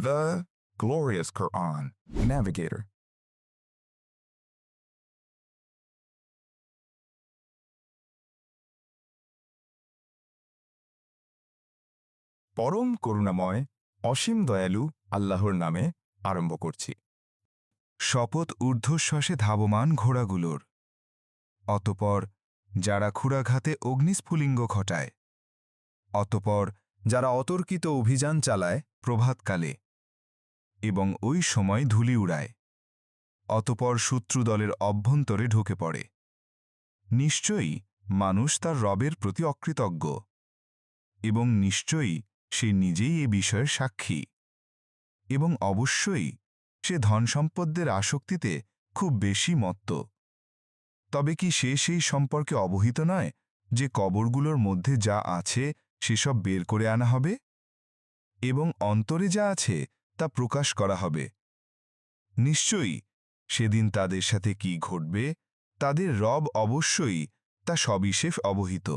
The glorious Quran. Navigator. পরম করুণাময়, অসীম দয়ালু আল্লাহর নামে আরম্ভ করছি শপথ ঊর্ধ্বশ্বাসে ধাবমান ঘোড়াগুলোর অতপর যারা ক্ষুরাঘাতে অগ্নিস্ফুলিঙ্গ ঘটায় অতপর যারা অতর্কিত অভিযান চালায় প্রভাতকালে এবং ওই সময় ধুলি উড়ায়। অতপর শত্রুদলের অভ্যন্তরে ঢুকে পড়ে। নিশ্চয়ই মানুষ তার রবের প্রতি অকৃতজ্ঞ। এবং নিশ্চয়ই সে নিজেই এ বিষয়ের সাক্ষী। এবং অবশ্যই সে ধনসম্পদের আসক্তিতে খুব বেশি মত্ত। তবে কি সে সেই সম্পর্কে অবহিত নয় যে কবরগুলোর মধ্যে যা আছে সেসব বের করে আনা হবে? এবং অন্তরে যা আছে তা প্রকাশ করা হবে। নিশ্চয়ই সেদিন তাদের সাথে কি ঘটবে, তাদের রব অবশ্যই তা সবিশেষ অবহিত।